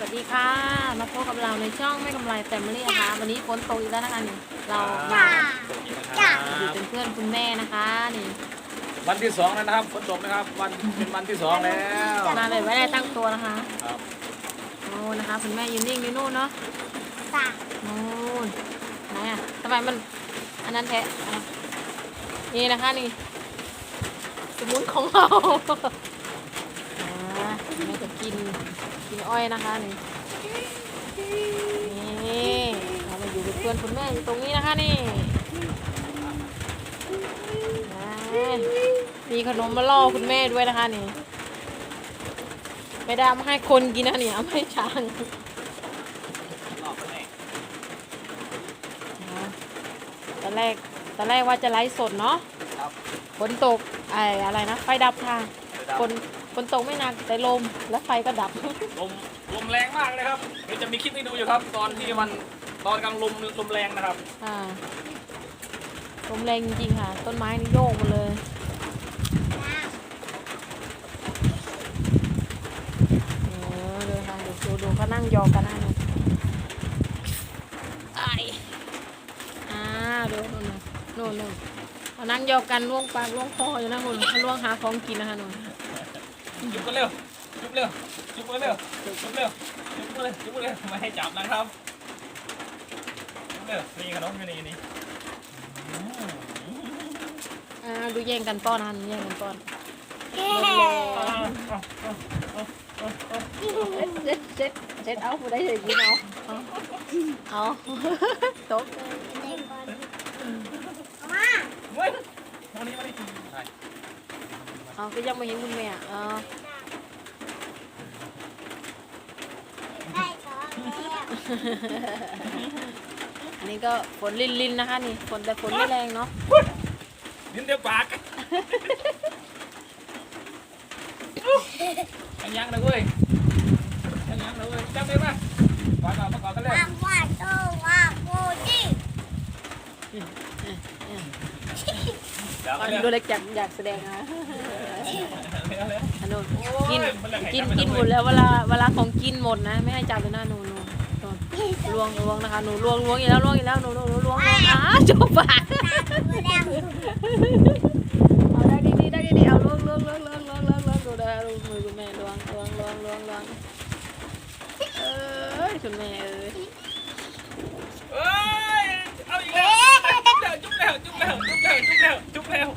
วัสดีค่ะ มาพบกับเราในช่องไม่กำไรแฟมิลี่นะคะ วันนี้ฝนตกอีกแล้วนะคะนี่เรามาจ้าอยู่เป็นเพื่อนคุณแม่นะคะนี่วันที่สองแล้วนะครับฝนตกนะครับ วันเป็นวันที่สองแล้วมาแบบไม่ได้ตั้งตัวนะคะครับโอ้นะคะคุณแม่ยืนนิ่งอยู่นู่นเนาะจ้านู่นไหนอะทำไมมัน อันนั้นแทะอะนี่นะคะนี่สมุนของเราอ่าแม่จะกิน กินอ้อยนะคะนี่นี่เรามาอยู่กับเพื่อนคุณแม่อยู่ตรงนี้นะคะนี่อ่ามีขนมมาล่อคุณแม่ด้วยนะคะนี่ไม่ได้เอามาให้คนกินนะนี่เอามาให้ช้างอ่าตอนแรกตอนแรกว่าจะไลฟ์สดเนาะครับฝนตกไอ้อะไรนะไฟดับค่ะฝน ฝนตกไม่หนักแต่ลมแล้วไฟก็ดับ ลมลมแรงมากเลยครับเดี๋ยวจะมีคลิปให้ดูอยู่ครับ ตอนที่มันตอนกลางลมลมแรงนะครับ อ่าลมแรงจริงๆค่ะ ต้นไม้นี่โยกหมดเลย เออดูค่ะดูดูดูเขานั่งยองกันนะหนูไออ่าดูนู่นน่ะนู่นนู่นเขานั่งยองกันล่วงปากล่วงคออยู่นะคุณเขาล่วงหาของกินนะคะหนู จุ๊บกันเร็วจุ๊บเร็วจุ๊บกันเร็วจุ๊บเร็วจุ๊บกันเลยจุ๊บกันเลยไม่ให้จับนะครับจุ๊บเร็วนี่ขนมอยู่นี่นี่อืมอ่าดูแย่งกันป้อนนะคะหนูแย่งกันป้อนเย้เอาเอาเอาเอาเซ็ตเซ็ตเซ็ตเอาไปได้เลยกินเอาเอาเอาตกมาเว้ยวันนี้วันนี้ใช่ เอาก็ยังไม่เห็นคุณแม่อะเอาได้ของแล้วอันนี้ก็ฝนลินลินๆนะคะนี่ฝนแต่ฝนไม่แรงเนาะลิ้นเดียวปากยังยังเลยเว้ยยังยังเลยเว้ยจับได้ปะก่อนก่อนก่อนกันเลยวางว่าโตว่าโมจิจับตอนเลยดูเล็กอยากอยากแสดงนะเร็วเร็ว อันนู้นกินกินกินหมดแล้วเวลาเวลาของกินหมดนะ ไม่ให้จับเลยนะหนูหนูหนูล้วงล้วงนะคะหนูล้วงล้วงอีกแล้วล้วงอีกแล้วหนูหนูหนูล้วงล้วงอะจบปากเอาได้ดีๆได้ดีๆเอาล้วงล้วงล้วงล้วงล้วงล้วงล้วงดูได้ดูมือคุณแม่ล้วงล้วงล้วงล้วงล้วงเอ้ยคุณแม่เอ้ยเอ้ยเอาอีกแล้วจุ๊บแล้วจุ๊บแล้วจุ๊บแล้วจุ๊บแล้วจุ๊บแล้ว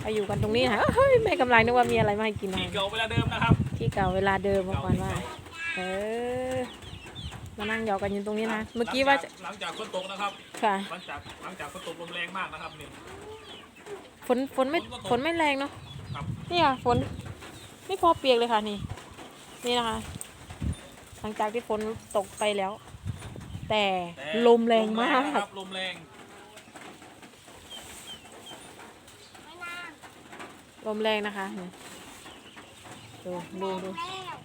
ไป อยู่กันตรงนี้นะเฮ้ยแม่กำไรนึกว่ามีอะไรมาให้กินนะที่เก่าเวลาเดิมนะครับที่เก่าเวลาเดิมเมื่อก่อนว่าเออมานั่งหยอกกันอยู่ตรงนี้นะเมื่อกี้ว่าจะหลังจากฝนตกนะครับค่ะหลังจากหลังจากฝนตกลมแรงมากนะครับนี่ฝนฝนไม่ฝนไม่แรงเนาะครับนี่ค่ะฝนไม่พอเปียกเลยค่ะนี่ นี่นะคะ หลังจากที่ฝนตกไปแล้ว แต่แต่ลมแรงมากนะครับลมแรง ไม่น่า ลมแรงนะคะนี่ดูดูดูแล้ว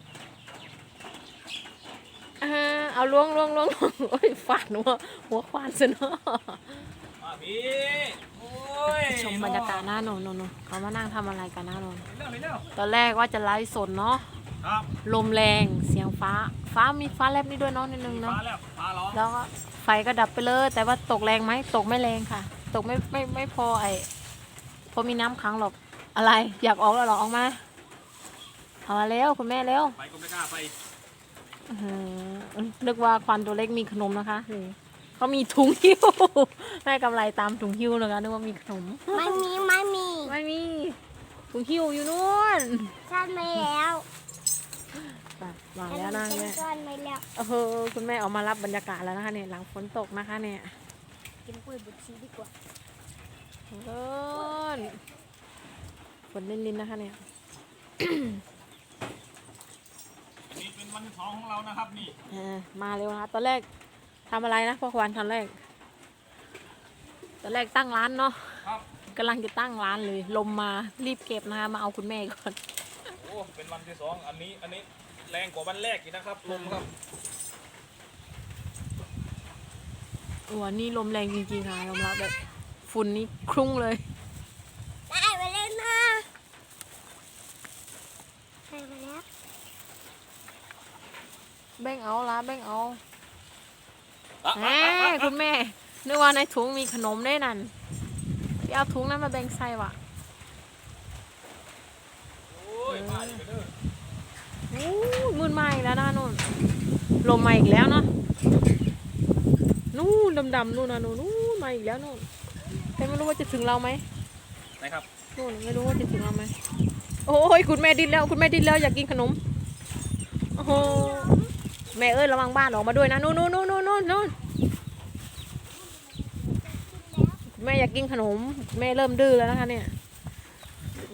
อ่าเอาล้วงล้วงล้วงล้วงโอ้ยฟาดหัวหัวควานซะเนาะมาพี่โอ้ยชมบรรยากาศหน้าโนนโนนโนนเขามานั่งทำอะไรกันหน้าโนนเร็วเร็วตอนแรกว่าจะไลฟ์สดเนาะครับลมแรงเสียงฟ้า ฟ้ามีฟ้าแลบนี่ด้วยเนาะนิดนึงเนาะฟ้าแล้วฟ้าร้องแล้วก็ไฟก็ดับไปเลย แต่ว่าตกแรงไหมตกไม่แรงค่ะ ตกไม่ไม่ไม่พอไอพอมีน้ำขังหรอก อะไรอยากออกแล้วเหรอออกมาเอามาเร็วคุณแม่เร็วไปก็ไม่กล้าไปอื้อหือนึกว่าควันตัวเล็กมีขนมนะคะนี่เขามีถุงหิ้วแม่กำไรตามถุงหิ้วนะคะนึกว่ามีขนมไม่มีไม่มีไม่มีถุงหิ้วอยู่นู่นซ่อนไม่แล้วไปวางแล้วนะแม่ซ่อนไม่แล้วเออคุณแม่ออกมารับบรรยากาศแล้วนะคะเนี่ยหลังฝนตกนะคะเนี่ยกินปุ้ยบุตรชีดีกว่าเอิ้น ฝนลินๆนะคะเนี่ยนี่เป็นวันที่สองของเรานะครับนี่เออมาเร็วนะคะตอนแรกทำอะไรนะพ่อควานตอนแรก ตอนแรกตั้งร้านเนาะครับกำลังจะตั้งร้านเลย ลมมารีบเก็บนะคะมาเอาคุณแม่ก่อน โอ้เป็นวันที่สองอันนี้อันนี้แรงกว่าวันแรกอีกนะครับลมครับโอ้โหนี่ลมแรงจริงๆค่ะยอมรับแบบฝุ่นนี่คลุ้งเลย รมาแล้วแบ่งเอาละแบ่งเอาแหมคุณแม่ นึกว่าในถุงมีขนมได้นั่นพี่เอาถุงนั้นมาแบ่งใส่วะโอ้ยมืดมหมแล้วนะนุ่นลมมาอีกแล้วเนาะ นู่นดำดำนู่นนะนู่นนนมาอีกแล้วนู่นแต่ไม่รู้ว่าจะถึงเราไหมไหนครับ นู่นไม่รู้ว่าจะถึงเราไหม โอ้ยคุณแม่ดิ้นแล้ว คุณแม่ดิ้นแล้วอยากกินขนมโอ้โหแม่เอ้ยระวังบ้านออกมาด้วยนะนู่นนู่นนู่นนู่นนู่นแม่อยากกินขนม แม่เริ่มดื้อแล้วนะคะเนี่ย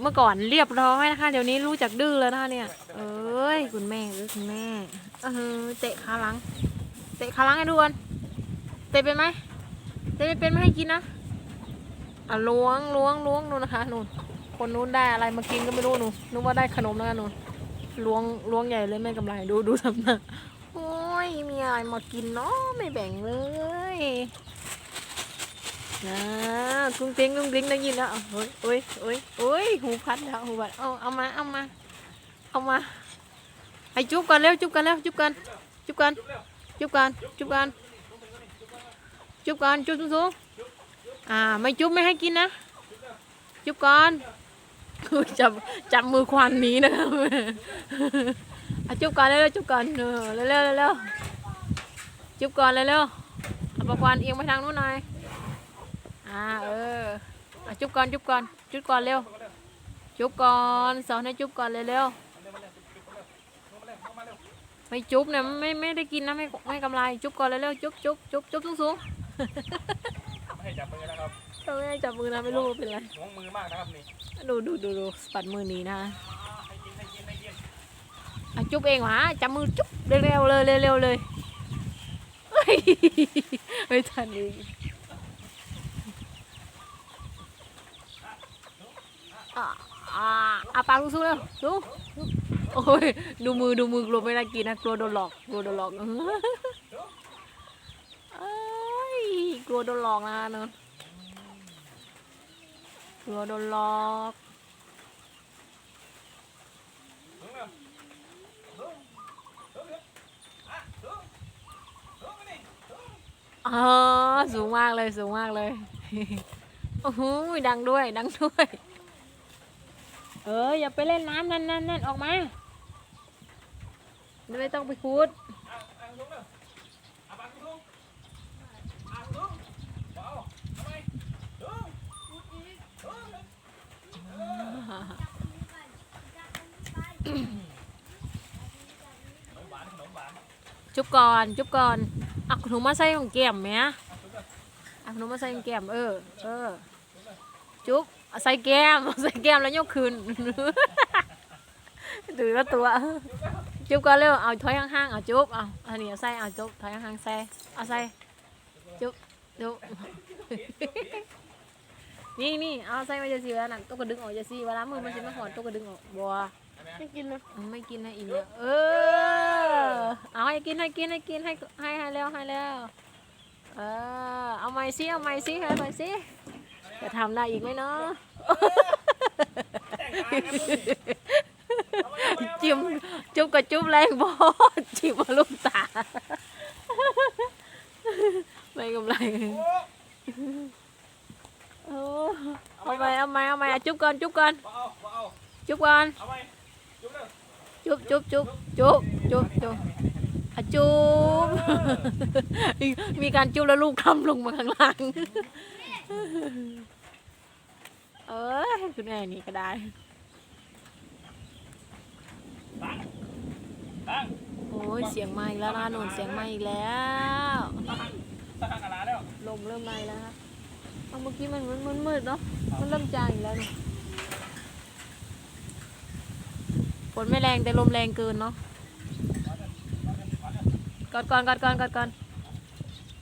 เมื่อก่อนเรียบร้อยนะคะ เดี๋ยวนี้รู้จักดื้อแล้วนะคะเนี่ย เอ้ยคุณแม่เอ้ยคุณแม่เออเตะขาหลัง เตะขาหลังให้ดูก่อนเตะเป็นไหมเตะไม่เป็นไม่ให้กินนะอะล้วงล้วงล้วงนู่นนะคะนู่น คนนู้นได้อะไรมากินก็ไม่รู้หนูนึกว่าได้ขนมนะคะนู่นล้วงล้วงใหญ่เลยแม่กำไรดูดูทำหน้าโอ้ยมีอะไรมากินเนาะไม่แบ่งเลยนะกุ้งเต้งกุ้งเต้งได้ยินแล้วเอาเฮ้ยเฮ้ยเฮ้ยเฮ้ยหูพัดแล้วหูพัดเอาเอามาเอามาเอามาให้จุ๊บกันเร็วจุ๊บกันเร็วจุ๊บกันจุ๊บกันจุ๊บกันจุ๊บกันจุ๊บกันจุ๊บสูงอ่าไม่จุ๊บไม่ให้กินนะจุ๊บก่อน จับจับมือควันนี้นะครับจุ๊บก่อนเร็วๆจุ๊บก่อนเออเร็วๆเร็วจุ๊บก่อนเร็วๆเอาปากควันเอียงไปทางนู้นหน่อยอ่าเออจุ๊บก่อนจุ๊บก่อนจุ๊บก่อนเร็วจุ๊บก่อนสอนให้จุ๊บก่อนเร็วๆไม่จุ๊บเนี่ยไม่ไม่ได้กินนะไม่ไม่กำไรจุ๊บก่อนเร็วๆจุ๊บจุ๊บจุ๊บจุ๊บสูงไม่ให้จับมือ นะครับๆเราไม่ให้จับมือนะไม่รู้ว่าเป็นไรห่วงมือมากนะครับนี่ดูดูดูดูสปัดมือหนี้นะให้กินให้กินให้กินอะจุ๊บเองหวะจับมือจุ๊บเร็วๆเลยเร็วๆเลยเฮ้ยไม่ทันอีกอะอะอะปากลูกสู้เร็วสู้โอ้ยดูมือดูมือกลัวไม่ได้กินนะกลัวโดนหลอกกลัวโดนหลอกเอ้ยกลัวโดนหลอกนะเนอะ กลัวโดนหลอกถึงแล้วถึงถึงอะถึงถึงมานี่อ๋อสูงมากเลยสูงมากเลย โอ้โหดังด้วยดังด้วย เอออย่าไปเล่นน้ำนั่นนั่นนั่นออกมา ไม่ต้องไปคูด อะอะถึงแล้วอะปากถึงอะถึงเอาทำไมถึงถึง ขนมหวานขนมหวาน จุบก่อน จุบก่อนเอาขนมมาใส่ของแก้มไหมเอาขนมมาใส่ของแก้มเออ เออ จุบใส่แก้ม ใส่แก้มแล้วยกคืนถือลตัว จุบก่อนเร็ว เอาถอยห่างๆ เอาจุ๊บ เอาอันนี้เอาใส่ เอาจุ๊บถอยห่างๆใส่ เอาใส่ จุ๊บ จุบ นี่นี่เอาใส่มาจะสีแล้วนั่นตัวกระดึงออกจะสีเวลามือมันจะไม่หอนตัวกระดึงออกบัวไม่กินนะอืมไม่กินให้อิ่มเยอะเออเอาให้กินให้กินให้กินให้ให้ให้แล้วให้แล้วเออเอาใหม่สิเอาใหม่สิให้ใหม่สิจะทำได้อีกไหมเนาะจิ้มจุ๊บกับจุ๊บแรงบอจิ้มมาลูกตา ไม่กำไรโอ้เอาไปเอาไปเอาไป จุ๊บก่อนจุ๊บก่อนเอาเอาเอาจุ๊บก่อนเอาไปจุ๊บเลยจุ๊บจุ๊บจุ๊บจุ๊บจุ๊บจุ๊บอะจุ๊บมีการจุ๊บแล้วลูกคำลงมาข้างล่างเอ้ยคุณแม่นี่ก็ได้ตั้งตั้งโอ้ยเสียงมาอีกแล้วนะหนุนเสียงมาอีกแล้วตั้งตั้งอะไรแล้วลมเริ่มมาอีกแล้วนะเอาเมื่อกี้มันมันมืดๆเนาะมันเริ่มจางอีกแล้วเนอะฝ นไม่แรงแต่ลมแรงเกินเนาะกอดก่อนกอดก่อนกอดก่อน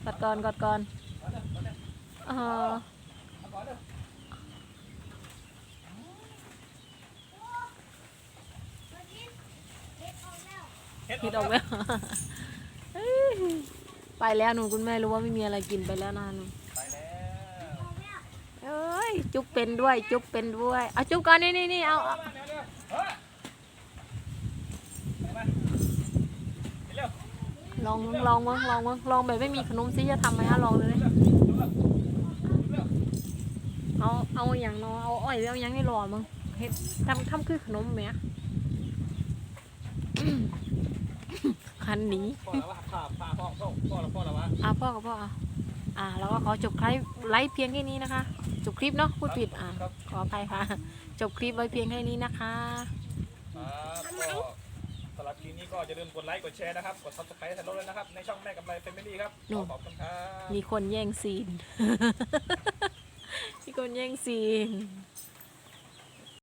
กอดก่อนกอดก่อนอ๋อเฮ็ดคิดออกแล้วเอ้ยไปแล้วหนูคุณแม่รู้ว่าไม่มีอะไรกินไปแล้วนะหนูไปแล้วเอ้ยจุ๊บเป็นด้วย จุ๊บเป็นด้วยเอาจุ๊บก่อนนี่นี่นี่เอาเอา เร็วเร็วเฮ้ยไปมาเร็ว ลองลองมั้งลองมั้งลองแบบไม่มีขนมซิจะทำไหมฮะลองเลยเอาเอาอย่างเนอเอาอ้อยเอาอย่างนี่หล่อมึงเฮ็ดทำทำคือขนมไหมอะคันหนี้พ่อแล้วว่าพ่อพ่อพ่อพ่อพ่อแล้วพ่อแล้วว่าอะพ่อกับพ่ออะอ่าเราก็ขอจบคลิปไลฟ์เพียงแค่นี้นะคะ จบคลิปเนาะพูดผิดอะครับขออภัยค่ะ จบคลิปไว้เพียงแค่นี้นะคะค รับก็สำหรับคลิปนี้ก็อย่าลืมกดไลค์กดแชร์นะครับ กด subscribe ให้เราเลยนะครับ ในช่องแม่กับไรแฟมิลี่ครับหนูขอบคุณครับมีคนแย่งซีน มีคนแย่งซีน